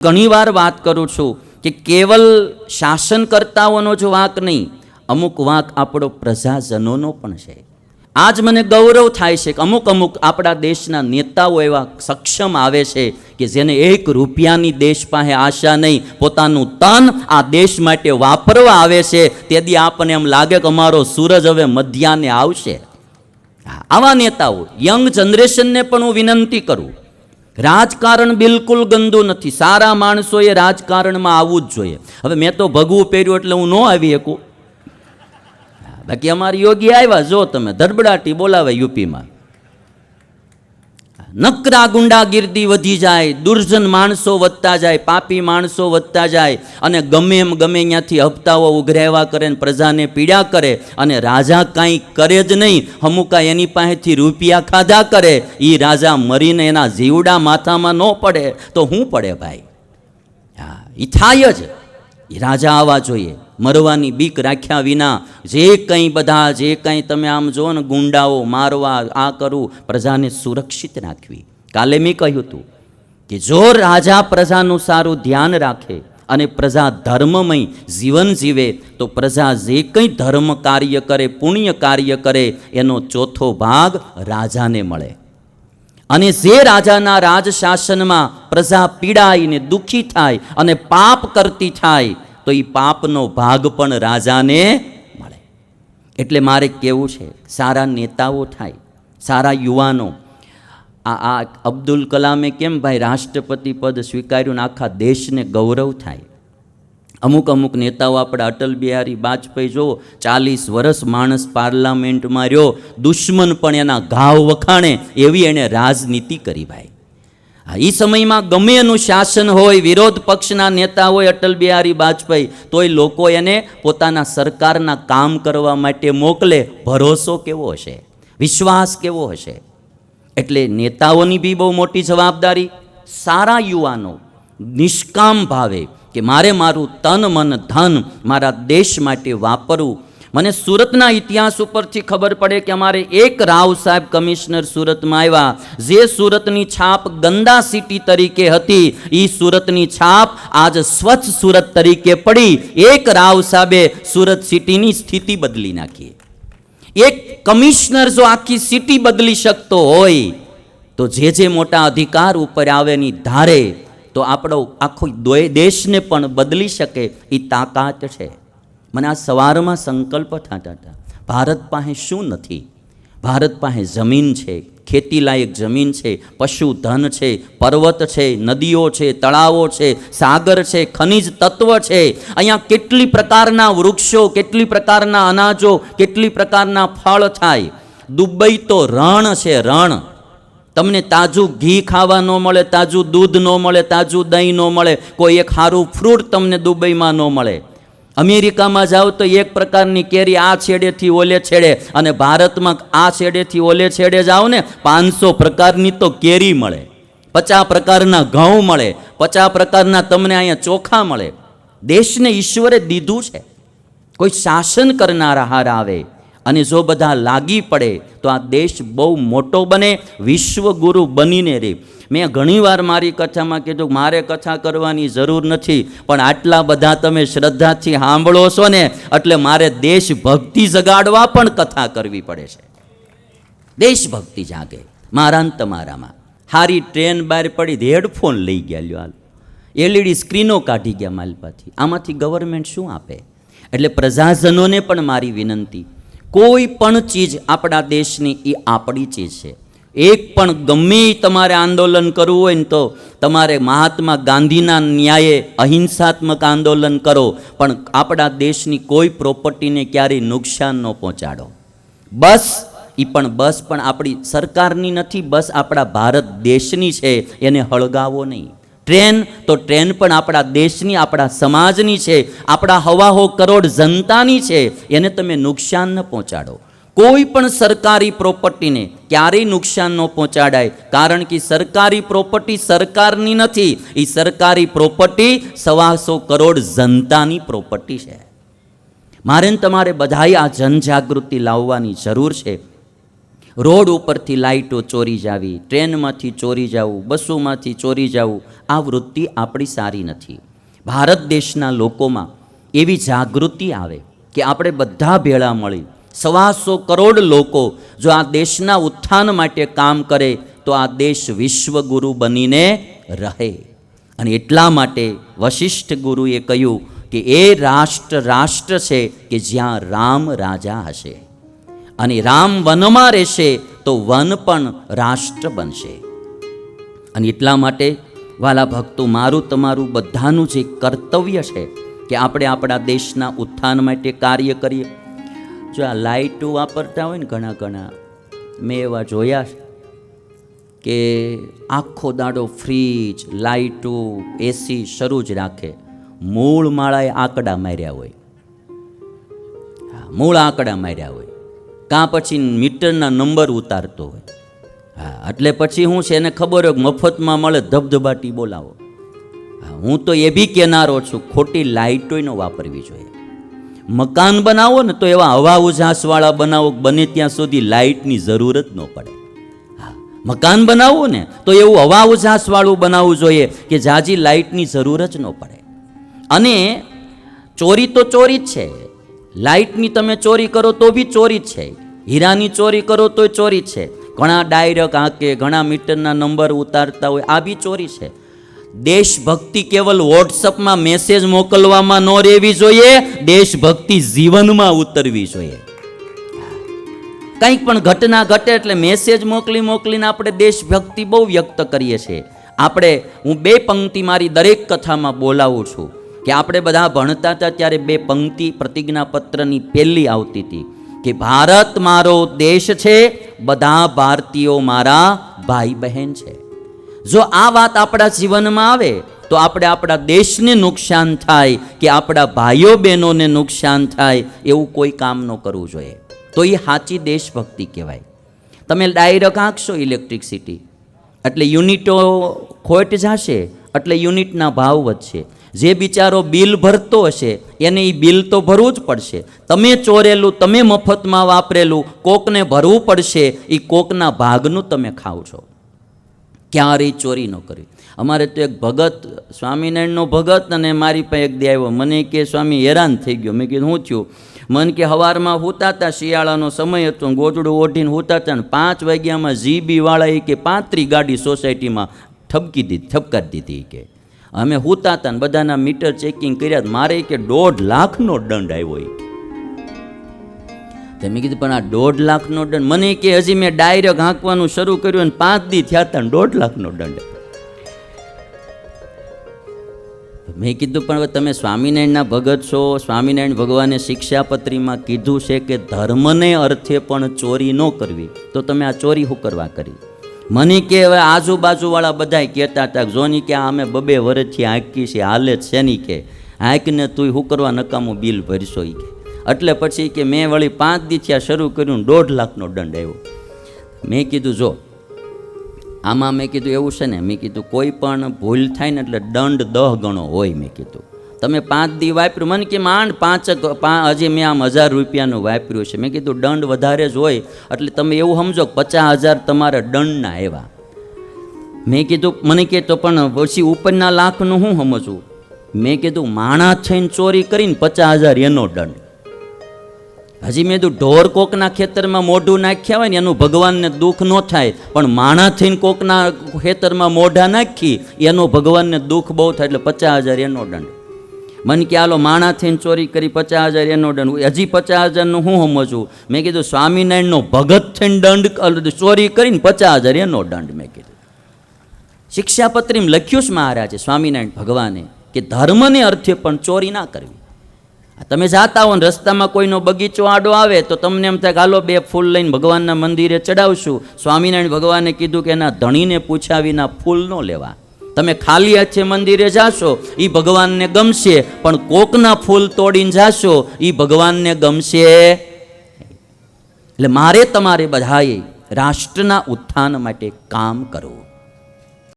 ઘણીવાર વાત કરું છું કે કેવલ શાસનકર્તાઓનો જ વાંક નહીં, અમુક વાંક આપણો પ્રજાજનોનો પણ છે. આજ મને ગૌરવ થાય છે કે અમુક અમુક આપણા દેશના નેતાઓ એવા સક્ષમ આવે છે કે જેને એક રૂપિયાની દેશ પાસે આશા નહીં, પોતાનું તન આ દેશ માટે વાપરવા આવે છે, તેથી આપણને એમ લાગે કે અમારો સૂરજ હવે મધ્યાને આવશે. આવા નેતાઓ, યંગ જનરેશનને પણ હું વિનંતી કરું. રાજકારણ બિલકુલ ગંદુ નથી. સારા માણસોએ રાજકારણમાં આવવું જ જોઈએ. હવે મેં તો ભગવું પહેર્યું એટલે હું ન આવી શકું. બાકી અમારા યોગી આવ્યા, જો તમે ધરબડાટી બોલાવે યુપીમાં. નકરા ગુંડાગીર્દી વધી જાય, દુર્જન માણસો વધતા જાય, પાપી માણસો વધતા જાય અને ગમે એમ ગમે ત્યાંથી હપ્તાઓ ઉઘરાવ્યા કરે ને પ્રજાને પીડા કરે અને રાજા કાંઈ કરે જ નહીં, અમુકા એની પાસેથી રૂપિયા ખાધા કરે એ રાજા મરીને એના જીવડા માથામાં ન પડે, તો હું પડે ભાઈ? હા એ થાય જ. એ રાજા આવવા જોઈએ. મરવાની બીક રાખ્યા વિના જે કંઈ બધા, જે કંઈ તમે આમ જુઓ ને ગુંડાઓ મારવા, આ કરવું પ્રજાને સુરક્ષિત રાખવી. કાલે મેં કહ્યું હતું કે જો રાજા પ્રજાનું સારું ધ્યાન રાખે અને પ્રજા ધર્મમય જીવન જીવે, તો પ્રજા જે કંઈ ધર્મ કાર્ય કરે, પુણ્ય કાર્ય કરે, એનો ચોથો ભાગ રાજાને મળે. અને જે રાજાના રાજશાસનમાં પ્રજા પીડાઈને દુઃખી થાય અને પાપ કરતી થાય તો એ પાપનો ભાગ પણ રાજાને મળે. એટલે મારે કેવું છે, સારા નેતાઓ થાય, સારા યુવાનો. આ આ અબ્દુલ કલામે કેમ ભાઈ રાષ્ટ્રપતિ પદ સ્વીકાર્યું ને આખા દેશને ગૌરવ થાય? અમુક અમુક નેતાઓ આપણે અટલ બિહારી વાજપેયી જો ચાલીસ વર્ષ માણસ પાર્લામેન્ટમાં રહ્યો, દુશ્મન પણ એના ઘાવ વખાણે એવી એણે રાજનીતિ કરી ભાઈ. એ સમયમાં ગમે એનું શાસન હોય, વિરોધ પક્ષના નેતા હોય, અટલ બિહારી વાજપેયી, તોય લોકો એને પોતાના સરકારના કામ કરવા માટે મોકલે. ભરોસો કેવો હશે? વિશ્વાસ કેવો હશે? એટલે નેતાઓની બી બહુ મોટી જવાબદારી. સારા યુવાનો નિષ્કામ ભાવે કે મારે મારું તન, મન, ધન મારા દેશ માટે વાપરવું મને સુરતના ઇતિહાસ ઉપરથી ખબર પડે કે અમારે એક રાવ સાહેબ કમિશનર સુરતમાં આવ્યા. જે સુરતની છાપ ગંદા સિટી તરીકે હતી એ સુરતની છાપ આજ સ્વચ્છ સુરત તરીકે પડી. એક રાવ સાહેબે સુરત સિટીની સ્થિતિ બદલી નાખી. એક કમિશનર જો આખી સિટી બદલી શકતો હોય, તો જે જે મોટા અધિકાર ઉપર આવેની ધારે, તો આપણો આખો દેશને પણ બદલી શકે એ તાકાત છે. મને આ સવારમાં સંકલ્પ થતા હતા. ભારત પાસે શું નથી? ભારત પાસે જમીન છે, ખેતીલાયક જમીન છે પશુધન છે, પર્વત છે, નદીઓ છે, તળાવો છે, સાગર છે, ખનિજ તત્વ છે. અહીંયા કેટલી પ્રકારના વૃક્ષો, કેટલી પ્રકારના અનાજો, કેટલી પ્રકારના ફળ થાય? દુબઈ તો રણ છે, રણ. તમને તાજું ઘી ખાવા ન મળે, તાજું દૂધ ન મળે, તાજું દહીં ન મળે, કોઈ એક સારું ફ્રૂટ તમને દુબઈમાં ન મળે. અમેરિકામાં જાઓ તો એક પ્રકારની કેરી આ છેડેથી ઓલે છેડે અને ભારતમાં આ છેડેથી ઓલે છેડે જાઓ ને, પાંચસો પ્રકારની તો કેરી મળે, પચાસ પ્રકારના ઘઉં મળે, પચાસ પ્રકારના તમને અહીંયા ચોખા મળે. દેશને ઈશ્વરે દીધું છે. કોઈ શાસન કરનારા હાર આવે અને જો બધા લાગી પડે તો આ દેશ બહુ મોટો બને, વિશ્વગુરુ બનીને રહે મેં ઘણીવાર મારી કથામાં કીધું મારે કથા કરવાની જરૂર નથી, પણ આટલા બધા તમે શ્રદ્ધાથી સાંભળો છો ને, એટલે મારે દેશભક્તિ જગાડવા પણ કથા કરવી પડે છે. દેશભક્તિ જાગે, મારા ને તમારામાં. હારી ટ્રેન બહાર પડી હેડફોન લઈ ગયા લ્યો હાલ. એલઈડી સ્ક્રીનો કાઢી ગયા માલપાથી. આમાંથી ગવર્મેન્ટ શું આપે? એટલે પ્રજાજનોને પણ મારી વિનંતી, કોઈ પણ ચીજ આપણા દેશની એ આપણી ચીજ છે. એક પણ ગમે તમારે આંદોલન કરવું હોય ને તો તમારે મહાત્મા ગાંધીના ન્યાયે અહિંસાત્મક આંદોલન કરો, પણ આપણા દેશની કોઈ પ્રોપર્ટીને ક્યારેય નુકસાન ન પહોંચાડો. બસ એ પણ બસ, પણ આપણી સરકારની નથી, બસ આપણા ભારત દેશની છે, એને હળગાવો નહીં. ટ્રેન, તો ટ્રેન પણ આપણા દેશની, આપણા સમાજની છે, આપણા હવાહો કરોડ જનતાની છે, એને તમે નુકસાન ન પહોંચાડો. કોઈ પણ સરકારી પ્રોપર્ટીને ક્યારેય નુકસાન ન પહોંચાડાય. કારણ કે સરકારી પ્રોપર્ટી સરકારની નથી. એ સરકારી પ્રોપર્ટી સવાસો કરોડ જનતાની પ્રોપર્ટી છે. મારે તમારે બધાએ આ જનજાગૃતિ લાવવાની જરૂર છે. રોડ ઉપરથી લાઇટો ચોરી જાવી, ટ્રેનમાંથી ચોરી જવું, બસોમાંથી ચોરી જવું, આ વૃત્તિ આપણી સારી નથી. ભારત દેશના લોકોમાં એવી જાગૃતિ આવે કે આપણે બધા ભેળા મળી સવાસો કરોડ લોકો જો આ દેશના ઉત્થાન માટે કામ કરે, તો આ દેશ વિશ્વગુરુ બનીને રહે. અને એટલા માટે વશિષ્ઠ ગુરુએ કહ્યું કે એ રાષ્ટ્ર રાષ્ટ્ર છે કે જ્યાં રામ રાજા હશે. અને રામ વનમાં રહેશે, તો વન પણ રાષ્ટ્ર બનશે. અને એટલા માટે, વાલા ભક્તો, મારું તમારું બધાનું જે કર્તવ્ય છે કે આપણે આપણા દેશના ઉત્થાન માટે કાર્ય કરીએ જો આ લાઇટો વાપરતા હોય ને ઘણા ઘણા મેં એવા જોયા છે કે આખો દાડો ફ્રીજ લાઇટો એસી શરૂ જ રાખે. મૂળ માળાએ આંકડા માર્યા હોય. હા, મૂળ આંકડા માર્યા હોય. કાં પછી મીટરના નંબર ઉતારતો હોય. હા એટલે પછી હું છે એને ખબર હોય મફતમાં મળે ધબધબાટી બોલાવો. હા હું તો એ બી કહેનારો છું ખોટી લાઇટોય ન વાપરવી જોઈએ. મકાન બનાવો ને તો એવા હવા ઉજાસવાળા બનાવો બને ત્યાં સુધી લાઇટની જરૂર જ ન પડે. મકાન બનાવવું ને તો એવું હવા ઉજાસવાળું બનાવવું જોઈએ કે જાજી લાઇટની જરૂર જ ન પડે. અને ચોરી તો ચોરી જ છે. લાઇટની તમે ચોરી કરો તો બી ચોરી જ છે. હીરાની ચોરી કરો તોય ચોરી છે. ઘણા ડાયરેક આંકે, ઘણા મીટરના નંબર ઉતારતા હોય, આ બી ચોરી છે. દેશભક્તિ કેવલ વોટ્સઅપમાં મેસેજ મોકલવામાં ન રહેવી જોઈએ, દેશભક્તિ જીવનમાં ઉતરવી જોઈએ. કંઈક પણ ઘટના ઘટે એટલે મેસેજ મોકલી મોકલીને આપણે દેશભક્તિ બહુ વ્યક્ત કરીએ છીએ. આપણે, હું બે પંક્તિ મારી દરેક કથામાં બોલાવું છું. કે આપણે બધા ભણતા હતા ત્યારે બે પંક્તિ પ્રતિજ્ઞાપત્રની પહેલી આવતી હતી. કે ભારત મારો દેશ છે, બધા ભારતીયો મારા ભાઈ બહેન છે. જો આ વાત આપણા જીવનમાં આવે, તો આપણે આપણા દેશને નુકસાન થાય કે આપણા ભાઈઓ બહેનોને નુકસાન થાય એવું કોઈ કામ ન કરવું જોઈએ. તો એ સાચી દેશભક્તિ કહેવાય. તમે ડાયરેક્ટ આંકશો ઇલેક્ટ્રિસિટી. એટલે યુનિટો ખોટ જશે, એટલે યુનિટના ભાવ વધશે. જે બિચારો બિલ ભરતો હશે, એને એ બિલ તો ભરવું જ પડશે. તમે ચોરેલું, તમે મફતમાં વાપરેલું, કોકને ભરવું પડશે એ કોકના ભાગનું તમે ખાવ છો ક્યારેય ચોરી ન કરી. અમારે તો એક ભગત, સ્વામિનારાયણનો ભગત અને મારી પાસે એક દે આવ્યો. મને કે, સ્વામી, હેરાન થઈ ગયો. મેં કીધું, હું થયું? મન કે, હવારમાં હોતા હતા શિયાળાનો સમય હતો. ગોચડું ઓઢીને હોતા હતા ને પાંચ વાગ્યામાં જીબીવાળાએ એ કે, પાંત્રી ગાડી સોસાયટીમાં ઠપકી દીધી, ઠપકારી દીધી કે. અમે હોતા હતા ને બધાના મીટર ચેકિંગ કર્યા મારે કે, દોઢ લાખનો દંડ આવ્યો કે. તે મેં કીધું, પણ આ દોઢ લાખનો દંડ. મને કે, હજી મેં ડાયરેક્ટ હાંકવાનું શરૂ કર્યું અને પાંચ દી થયા હતા દોઢ લાખનો દંડ. મેં કીધું, પણ હવે તમે સ્વામિનારાયણના ભગત છો, સ્વામિનારાયણ ભગવાને શિક્ષાપત્રીમાં કીધું છે કે ધર્મને અર્થે પણ ચોરી ન કરવી. તો તમે આ ચોરી શું કરવા કરી? મને કે, હવે આજુબાજુવાળા બધા કહેતા હતા, જોની કે અમે બબે વર્ષથી હાંકી છે હાલે છે નહીં કે. હાંકને તું શું કરવા નકામું બિલ ભરશો એ કે. એટલે પછી કે મેં વળી પાંચ દી થયા શરૂ કર્યું દોઢ લાખનો દંડ આવ્યો. મેં કીધું, જો, આમાં મેં કીધું એવું છે ને, મેં કીધું કોઈ પણ ભૂલ થાય ને એટલે દંડ દહ ગણો હોય, મેં કીધું. તમે પાંચ દી વાપર્યું. મને કે માંડ પાંચ હજી મેં આમ હજાર રૂપિયાનું વાપર્યું છે. મેં કીધું, દંડ વધારે જ હોય, એટલે તમે એવું સમજો પચાસ હજાર તમારા દંડના આવ્યા. મેં કીધું, મને કે તો પણ પછી ઉપરના લાખનું હું સમજવું મેં કીધું, માણા થઈને ચોરી કરીને પચાસ હજાર એનો દંડ. હજી મેં કીધું, ઢોર કોકના ખેતરમાં મોઢું નાખ્યા હોય ને એનું ભગવાનને દુઃખ ન થાય, પણ માણા થઈને કોકના ખેતરમાં મોઢા નાખી, એનો ભગવાનને દુઃખ બહુ થાય, એટલે પચાસ હજાર એનો દંડ. મને કે આલો માણા થઈને ચોરી કરી પચાસ હજાર એનો દંડ. હજી પચાસ હજારનું હું સમજું? મેં કીધું, સ્વામિનારાયણનો ભગત થઈને દંડ ચોરી કરીને પચાસ હજાર એનો દંડ, મેં કીધું. શિક્ષાપત્રીમાં લખ્યું જ મહારાજે સ્વામિનારાયણ ભગવાને કે ધર્મને અર્થે પણ ચોરી ના કરવી. તમે જાતા હો ને રસ્તામાં કોઈનો બગીચો આડો આવે તો તમને એમ થાય હાલો બે ફૂલ લઈને ભગવાનના મંદિરે ચડાવશું. સ્વામિનારાયણ ભગવાને કીધું કે એના ધણીને પૂછ્યા વિના ફૂલ ન લેવા. તમે ખાલી હાથે મંદિરે જાશો એ ભગવાનને ગમશે, પણ કોકના ફૂલ તોડીને જાશો એ ભગવાનને ગમશે. એટલે મારે તમારે બધાએ રાષ્ટ્રના ઉત્થાન માટે કામ કરવું.